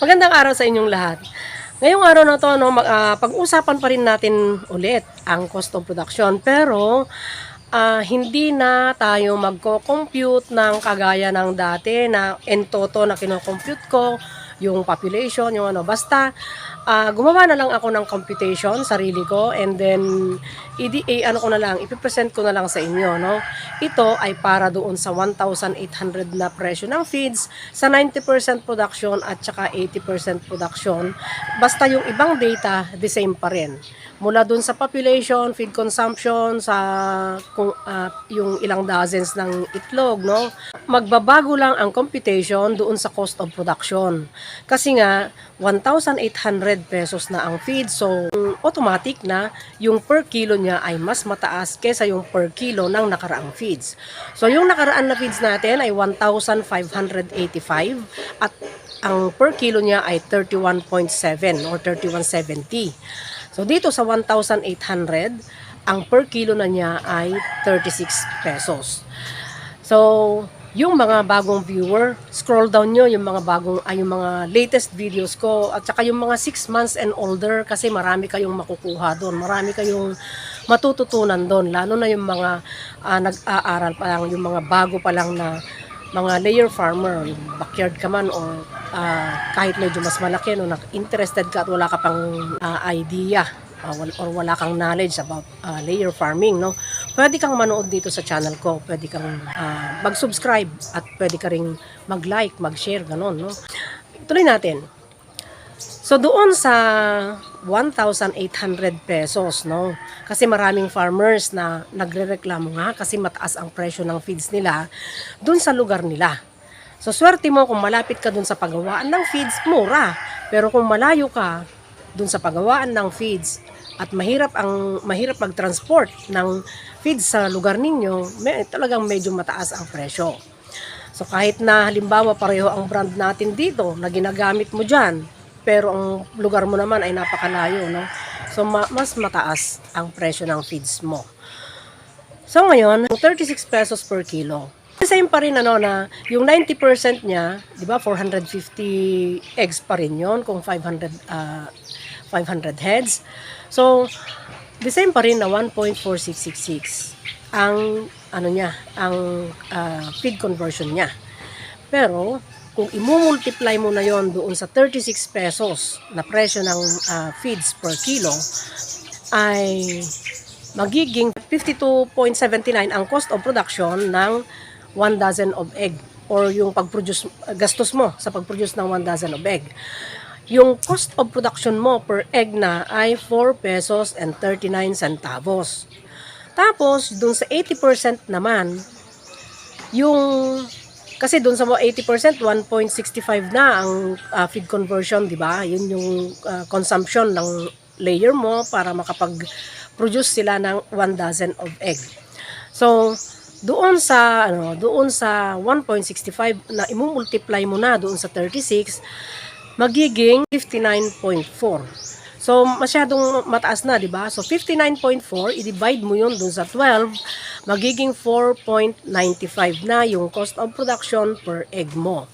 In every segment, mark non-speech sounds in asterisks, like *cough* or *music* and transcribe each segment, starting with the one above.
Magandang araw sa inyong lahat. Ngayong araw na to, no, mag, ah, pag-usapan pa rin natin ulit ang cost of production. Pero, ah, hindi na tayo magko-compute ng kagaya ng dati na en toto na kino-compute ko, yung population, yung ano. Basta, ah, gumawa na lang ako ng computation, sarili ko, and then, idi, eh, ano ko na lang, ipipresent ko na lang sa inyo, no. Ito ay para doon sa 1,800 na presyo ng feeds, sa 90% production at saka 80% production. Basta yung ibang data, the same pa rin. Mula doon sa population, feed consumption, sa kung, ah, yung ilang dozens ng itlog, no? Magbabago lang ang computation doon sa cost of production. Kasi nga, 1,800 pesos na ang feed. So, automatic na yung per kilo niya ay mas mataas kesa yung per kilo ng nakaraang feeds. So, yung nakaraan na feeds natin ay 1,585 at ang per kilo niya ay 31.7 or 3170. So, dito sa 1,800, ang per kilo na niya ay 36 pesos. So, yung mga bagong viewer, scroll down nyo yung mga bagong, ay yung mga latest videos ko at saka yung mga 6 months and older kasi marami kayong makukuha doon. Marami kayong matututunan doon. Lalo na yung mga ah, nag-aaral pa lang, yung mga bago pa lang na mga layer farmer, backyard ka man or ah, kahit medyo mas malaki, no, interested ka at wala ka pang ah, idea wal- or wala kang knowledge about ah, layer farming, no? Pwede kang manood dito sa channel ko, pwede kang ah, mag-subscribe at pwede ka ring mag-like, mag-share, ganon, no? Tuloy natin. So doon sa 1,800 pesos, no? Kasi maraming farmers na nagrereklamo nga kasi mataas ang presyo ng feeds nila doon sa lugar nila. So swerte mo kung malapit ka doon sa paggawaan ng feeds, mura. Pero kung malayo ka doon sa paggawaan ng feeds at mahirap ang mahirap mag-transport ng feeds sa lugar ninyo, may, talagang medyo mataas ang presyo. So kahit na halimbawa pareho ang brand natin dito na ginagamit mo dyan, pero ang lugar mo naman ay napakalayo, no? So ma- mas mataas ang presyo ng feeds mo. So ngayon, 36 pesos per kilo. Same pa rin ano na yung 90% niya, 'di ba? 450 eggs pa rin 'yon kung 500 ah, 500 heads. So the same pa rin na 1.4666 ang ano niya, ang ah, feed conversion niya. Pero kung imumultiply mo na yon doon sa 36 pesos na presyo ng ah, feeds per kilo ay magiging 52.79 ang cost of production ng 1 dozen of egg or yung pag-produce gastos mo sa pag-produce ng 1 dozen of egg. Yung cost of production mo per egg na ay 4 pesos and 39 centavos. Tapos, dun sa 80% naman, yung kasi doon sa mga 80%, 1.65 na ang ah, feed conversion, di ba? Yun yung ah, consumption ng layer mo para makapag-produce sila ng 1 dozen of egg. So, doon sa ano, doon sa 1.65 na imumultiply mo na doon sa 36, magiging 59.4. So, masyadong mataas na, di ba? So, 59.4, i-divide mo yun dun sa 12, magiging 4.95 na yung cost of production per egg mo.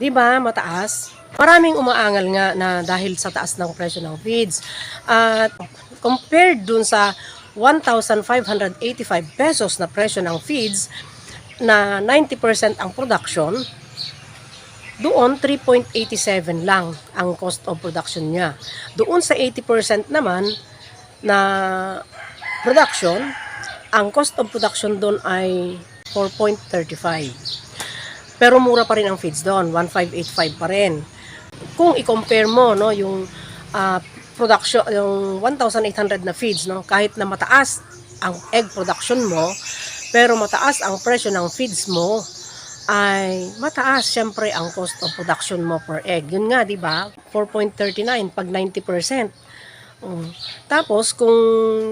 Di ba? Mataas. Maraming umaangal nga na dahil sa taas ng presyo ng feeds. At compared dun sa 1,585 pesos na presyo ng feeds, na 90% ang production, doon 3.87 lang ang cost of production niya. Doon sa 80% naman na production, ang cost of production doon ay 4.35. Pero mura pa rin ang feeds doon, 1585 pa rin. Kung i-compare mo no yung ah, production yung 1,800 na feeds no kahit na mataas ang egg production mo pero mataas ang presyo ng feeds mo ay mataas syempre ang cost of production mo per egg. Yun nga, di ba? 4.39 pag 90%. Mm. Tapos kung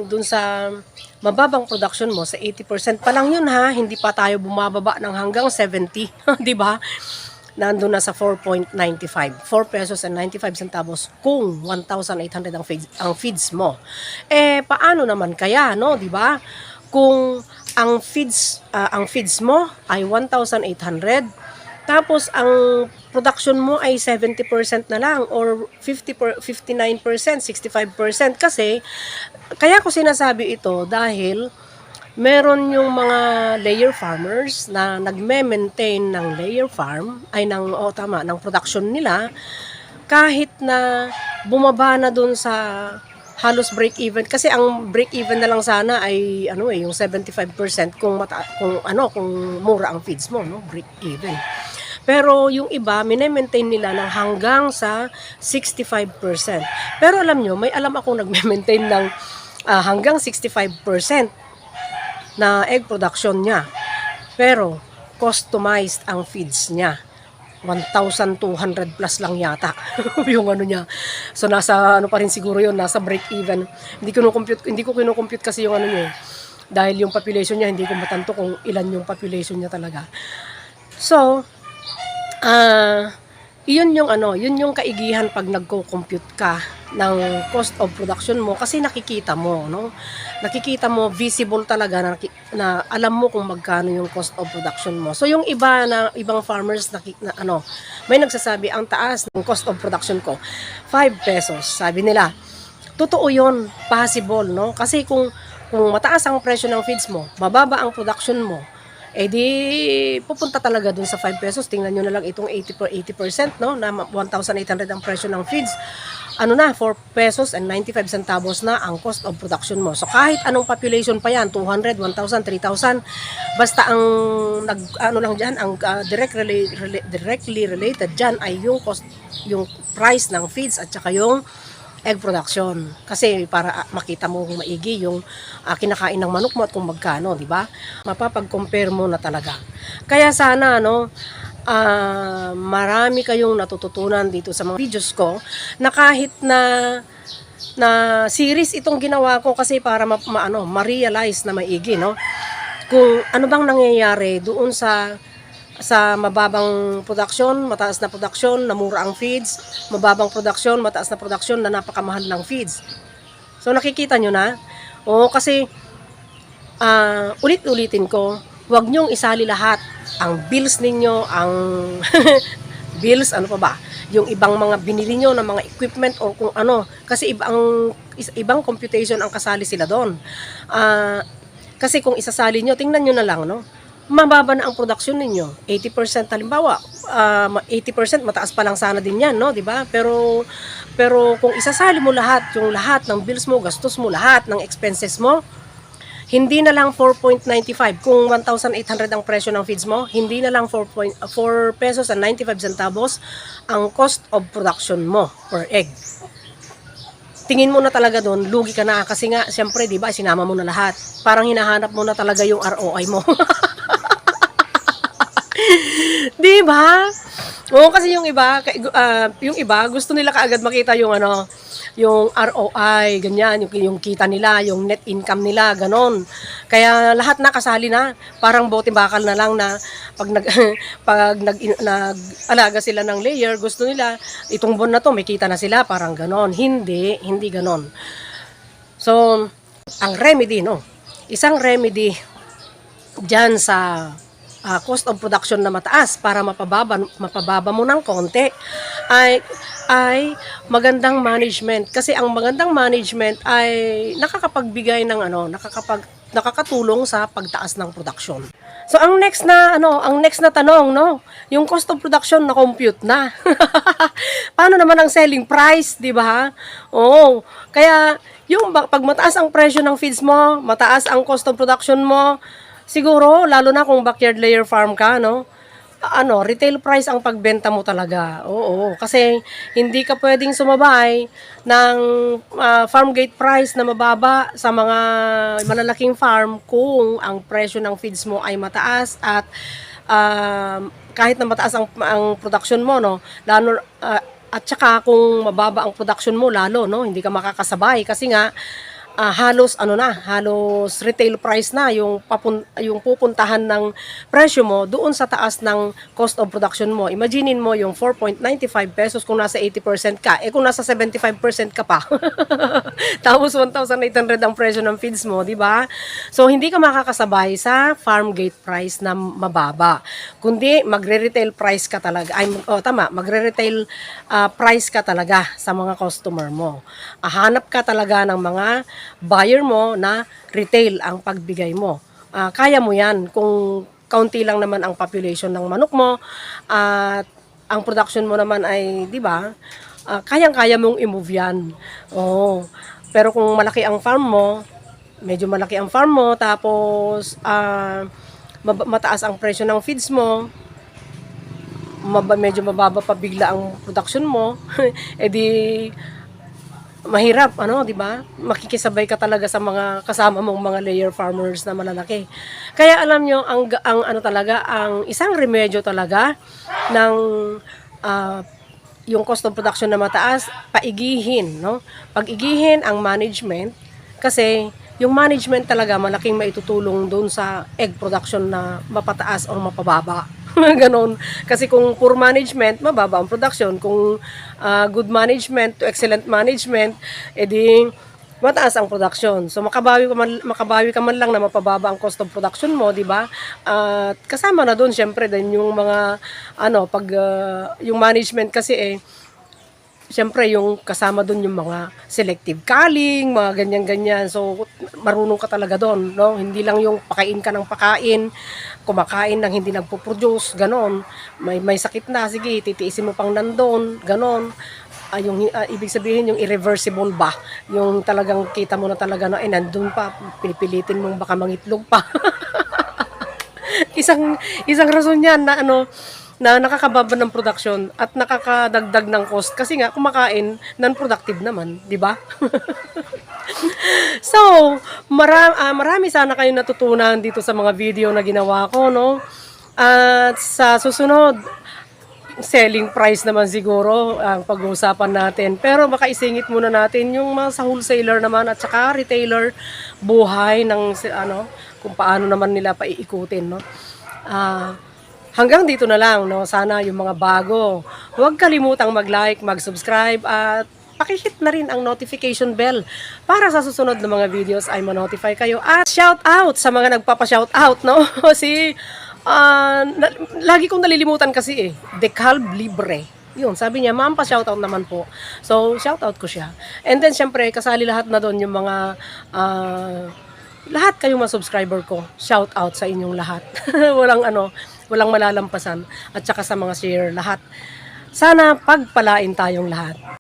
dun sa mababang production mo sa 80% pa lang yun ha, hindi pa tayo bumababa ng hanggang 70, *laughs* di ba? Nandun na sa 4.95. 4 pesos and 95 centavos kung 1,800 ang feeds, ang feeds mo. Eh paano naman kaya, no, di ba? Kung ang feeds ah, ang feeds mo ay 1,800 tapos ang production mo ay 70% na lang or 50 per, 59%, 65% kasi kaya ko sinasabi ito dahil meron yung mga layer farmers na nagme-maintain ng layer farm ay ng oh, tama ng production nila. Kahit na bumaba na dun sa halos break even kasi ang break even na lang sana ay ano eh yung 75% kung mata, kung ano kung mura ang feeds mo no? Break even pero yung iba, mine-maintain nila ng hanggang sa 65%. Pero alam nyo, may alam ako nagme-maintain ng ah, hanggang 65% na egg production niya. Pero, customized ang feeds niya. 1,200 plus lang yata *laughs* yung ano niya. So nasa ano pa rin siguro yun, nasa break even. Hindi ko compute hindi ko kino-compute kasi yung ano niya. eh. Dahil yung population niya hindi ko matanto kung ilan yung population niya talaga. So, Ah, yun yung ano, yun yung kaigihan pag nagko-compute ka ng cost of production mo kasi nakikita mo, no? Nakikita mo visible talaga na, na alam mo kung magkano yung cost of production mo. So yung iba na ibang farmers na, na ano, may nagsasabi ang taas ng cost of production ko 5 pesos. Sabi nila, totoo yun, possible, no? Kasi kung kung mataas ang presyo ng feeds mo, mababa ang production mo, eh di pupunta talaga dun sa 5 pesos. Tingnan nyo na lang itong 80 per 80%, no? Na 1,800 ang presyo ng feeds. Ano na, 4 pesos and 95 centavos na ang cost of production mo. So kahit anong population pa yan, 200, 1,000, 3,000, basta ang nag ano lang diyan, ang uh, direct rela- rela- directly related diyan ay yung cost yung price ng feeds at saka yung egg production. Kasi para ah, makita mo kung maigi yung ah, kinakain ng manok mo at kung magkano, di ba? Mapapag-compare mo na talaga. Kaya sana, no, ah, marami kayong natututunan dito sa mga videos ko na kahit na na series itong ginawa ko kasi para ma, ma- ano, ma-realize na maigi, no? Kung ano bang nangyayari doon sa sa mababang production, mataas na production, na mura ang feeds, mababang production, mataas na production, na napakamahal ng feeds. So nakikita nyo na? Oo, kasi ah, ulit-ulitin ko, huwag nyong isali lahat. Ang bills ninyo, ang *laughs* bills, ano pa ba? Yung ibang mga binili nyo ng mga equipment o kung ano. Kasi ibang, ibang computation ang kasali sila doon. Ah, kasi kung isasali nyo, tingnan nyo na lang, no? Mababa na ang production ninyo. 80% halimbawa, ah, ma- 80% mataas pa lang sana din yan, no? 'Di ba? Pero pero kung isasali mo lahat, yung lahat ng bills mo, gastos mo, lahat ng expenses mo, hindi na lang 4.95 kung 1,800 ang presyo ng feeds mo, hindi na lang 4, point- 4 pesos and 95 centavos ang cost of production mo per egg tingin mo na talaga doon, lugi ka na kasi nga, siyempre, di ba, sinama mo na lahat. Parang hinahanap mo na talaga yung ROI mo. *laughs* di ba? Oo, kasi yung iba, ah, yung iba, gusto nila kaagad makita yung ano, yung ROI, ganyan, yung, yung kita nila, yung net income nila, ganon. Kaya lahat na kasali na, parang bote bakal na lang na pag nag *laughs* pag nag, nag-alaga sila ng layer, gusto nila itong buwan na to may kita na sila, parang ganon. Hindi, hindi ganon. So, ang remedy, no? Isang remedy dyan sa ah, cost of production na mataas para mapababa, mapababa mo ng konti ay ay magandang management kasi ang magandang management ay nakakapagbigay ng ano nakakapag nakakatulong sa pagtaas ng production. So ang next na ano, ang next na tanong no, yung cost of production na compute na. *laughs* Paano naman ang selling price, 'di ba? Oo. Kaya yung pag mataas ang presyo ng feeds mo, mataas ang cost of production mo, siguro lalo na kung backyard layer farm ka, no? ano, retail price ang pagbenta mo talaga. Oo, kasi hindi ka pwedeng sumabay ng ah, farm gate price na mababa sa mga malalaking farm kung ang presyo ng feeds mo ay mataas at um, kahit na mataas ang, ang production mo, no, lalo, ah, at saka kung mababa ang production mo, lalo, no, hindi ka makakasabay kasi nga, ah, halos ano na, halos retail price na yung papun- yung pupuntahan ng presyo mo doon sa taas ng cost of production mo. Imaginein mo yung 4.95 pesos kung nasa 80% ka. Eh kung nasa 75% ka pa. *laughs* Tapos 1,800 ang presyo ng feeds mo, di ba? So hindi ka makakasabay sa farm gate price na mababa. Kundi magre-retail price ka talaga. Ay, oh, tama, magre-retail ah, price ka talaga sa mga customer mo. Ah, hanap ka talaga ng mga buyer mo na retail ang pagbigay mo. Ah, kaya mo yan kung kaunti lang naman ang population ng manok mo at ang production mo naman ay, di ba, ah, kayang-kaya mong i-move yan. Oo. Pero kung malaki ang farm mo, medyo malaki ang farm mo, tapos mab- mataas ang presyo ng feeds mo, maba, medyo mababa pa bigla ang production mo, *laughs* edi mahirap, ano, di ba? Makikisabay ka talaga sa mga kasama mong mga layer farmers na malalaki. Kaya alam nyo, ang, ang ano talaga, ang isang remedyo talaga ng ah, yung cost of production na mataas, paigihin, no? Pag-igihin ang management kasi yung management talaga malaking maitutulong doon sa egg production na mapataas o mapababa. *laughs* Ganon. Kasi kung poor management, mababa ang production. Kung ah, good management to excellent management, edi mataas ang production. So makabawi ka man, makabawi ka man lang na mapababa ang cost of production mo, di ba? At kasama na doon syempre din yung mga ano, pag ah, yung management kasi eh Siyempre, yung kasama doon yung mga selective culling, mga ganyan-ganyan. So, marunong ka talaga doon, no? Hindi lang yung pakain ka ng pakain, kumakain ng hindi nagpo-produce, ganon. May, may sakit na, sige, titiisin mo pang nandun, ganon. Ah, yung, ah, ibig sabihin, yung irreversible ba? Yung talagang kita mo na talaga na, eh, nandun pa, pinipilitin mong baka mangitlog pa. *laughs* isang isang rason yan na ano na nakakababa ng production at nakakadagdag ng cost kasi nga kumakain non-productive naman, di ba? *laughs* so, mara- ah, marami sana kayong natutunan dito sa mga video na ginawa ko, no? At sa susunod, selling price naman siguro ang pag-uusapan natin. Pero baka isingit muna natin yung mga sa wholesaler naman at saka retailer buhay ng ano kung paano naman nila paiikutin, no? Ah, hanggang dito na lang, no? Sana yung mga bago, huwag kalimutang mag-like, mag-subscribe at pakihit na rin ang notification bell para sa susunod na mga videos ay ma-notify kayo. At shout out sa mga nagpapa-shout out, no? *laughs* si ah, na- lagi kong nalilimutan kasi eh, Decalb Libre. Yun, sabi niya, ma'am, pa-shoutout naman po. So, shoutout ko siya. And then, syempre, kasali lahat na doon yung mga, ah, lahat kayong mga subscriber ko, shout out sa inyong lahat. *laughs* walang ano, walang malalampasan. At saka sa mga share, lahat. Sana pagpalain tayong lahat.